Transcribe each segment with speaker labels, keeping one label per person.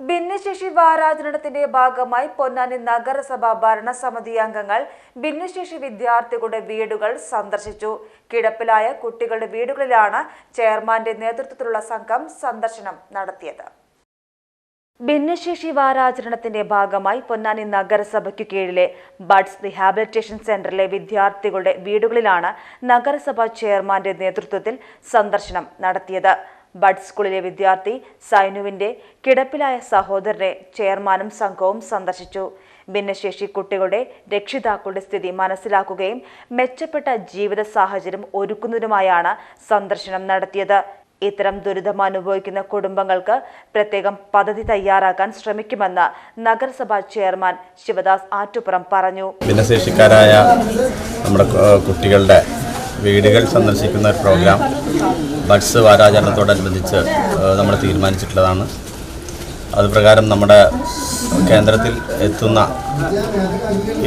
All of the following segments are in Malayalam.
Speaker 1: ഭിന്നശേഷി വാരാചരണത്തിന്റെ ഭാഗമായി പൊന്നാനി നഗരസഭ ഭരണസമിതി അംഗങ്ങൾ ഭിന്നശേഷി വിദ്യാർത്ഥികളുടെ വീടുകൾ സന്ദർശിച്ചു. കിടപ്പിലായ കുട്ടികളുടെ വീടുകളിലാണ് ചെയർമാന്റെ നേതൃത്വത്തിലുള്ള സംഘം സന്ദർശനം നടത്തിയത്. ഭിന്നശേഷി വാരാചരണത്തിന്റെ ഭാഗമായി പൊന്നാനി നഗരസഭയ്ക്കു കീഴിലെ ബഡ്സ് റിഹാബിലിറ്റേഷൻ സെന്ററിലെ വിദ്യാർത്ഥികളുടെ വീടുകളിലാണ് നഗരസഭാ ചെയർമാന്റെ നേതൃത്വത്തിൽ സന്ദർശനം നടത്തിയത്. ബഡ് സ്കൂളിലെ വിദ്യാർത്ഥി സൈനുവിന്റെ കിടപ്പിലായ സഹോദരനെ ചെയർമാനും സംഘവും സന്ദർശിച്ചു. ഭിന്നശേഷി കുട്ടികളുടെ രക്ഷിതാക്കളുടെ സ്ഥിതി മനസ്സിലാക്കുകയും മെച്ചപ്പെട്ട ജീവിത സാഹചര്യം ഒരുക്കുന്നതിനുമായാണ് സന്ദർശനം നടത്തിയത്. ഇത്തരം ദുരിതം അനുഭവിക്കുന്ന കുടുംബങ്ങൾക്ക് പ്രത്യേകം പദ്ധതി തയ്യാറാക്കാൻ ശ്രമിക്കുമെന്ന് നഗരസഭാ ചെയർമാൻ ശിവദാസ് ആറ്റുപുറം പറഞ്ഞു.
Speaker 2: ഭിന്നശേഷിക്കാരായ നമ്മുടെ കുട്ടികളുടെ വീടുകൾ സന്ദർശിക്കുന്ന ഒരു പ്രോഗ്രാം. ബഡ്സ് വാരാചരണത്തോടനുബന്ധിച്ച് നമ്മൾ തീരുമാനിച്ചിട്ടുള്ളതാണ്. അതുപ്രകാരം നമ്മുടെ കേന്ദ്രത്തിൽ എത്തുന്ന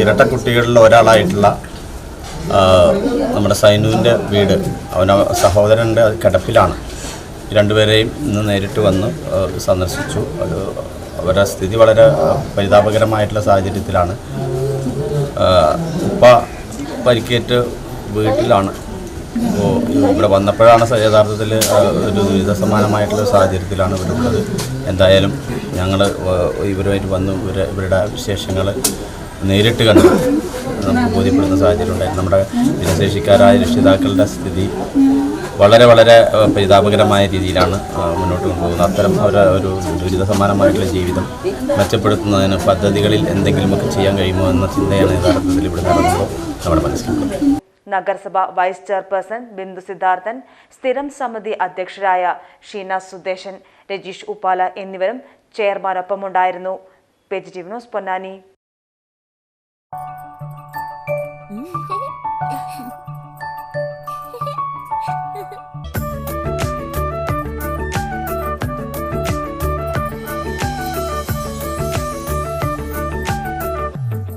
Speaker 2: ഇരട്ട കുട്ടികളിൽ ഒരാളായിട്ടുള്ള നമ്മുടെ സൈനുവിന്റെ വീട് അവന സഹോദരന്റെ കിടപ്പിലാണ്. രണ്ടുപേരെയും ഇന്ന് നേരിട്ട് വന്ന് സന്ദർശിച്ചു. അത് അവരുടെ സ്ഥിതി വളരെ പരിതാപകരമായിട്ടുള്ള സാഹചര്യത്തിലാണ്. ഉപ്പ പരിക്കേറ്റ് വീട്ടിലാണ്. അപ്പോൾ ഇവിടെ വന്നപ്പോഴാണ് യഥാർത്ഥത്തിൽ ഒരു ദുരിത സമാനമായിട്ടുള്ള സാഹചര്യത്തിലാണ് ഇവിടെ എന്തായാലും ഞങ്ങൾ ഇവരുമായിട്ട് വന്ന് ഇവരെ ഇവരുടെ വിശേഷങ്ങൾ നേരിട്ട് കണ്ട് നമുക്ക് ബോധ്യപ്പെടുന്ന സാഹചര്യം ഉണ്ടായിരുന്നു. നമ്മുടെ ഭിന്നശേഷിക്കാരായ രക്ഷിതാക്കളുടെ സ്ഥിതി വളരെ വളരെ പരിതാപകരമായ രീതിയിലാണ് മുന്നോട്ട് കൊണ്ടുപോകുന്നത്. അത്തരം അവരുടെ ഒരു ദുരിത സമാനമായിട്ടുള്ള ജീവിതം മെച്ചപ്പെടുത്തുന്നതിന് പദ്ധതികളിൽ എന്തെങ്കിലുമൊക്കെ ചെയ്യാൻ കഴിയുമോ എന്ന ചിന്തയാണ് യഥാർത്ഥത്തിൽ ഇവിടെ നടന്നത്. നമ്മുടെ മനസ്സിലുള്ളത്.
Speaker 1: നഗരസഭ വൈസ് ചെയർപേഴ്സൺ ബിന്ദു സിദ്ധാർത്ഥൻ സ്ഥിരം സമിതി അധ്യക്ഷരായ ഷീന സുദേശൻ രജീഷ് ഉപ്പാല എന്നിവരും ചെയർമാനൊപ്പമുണ്ടായിരുന്നു. Page T V news Ponnani.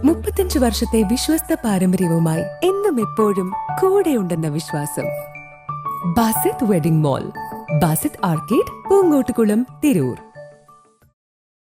Speaker 3: മുപ്പത്തഞ്ച് വർഷത്തെ വിശ്വസ്ത പാരമ്പര്യവുമായി എന്നും എപ്പോഴും കൂടെയുണ്ടെന്ന വിശ്വാസം. Basith wedding mall Basith arcade Poonkottukulam Tirur.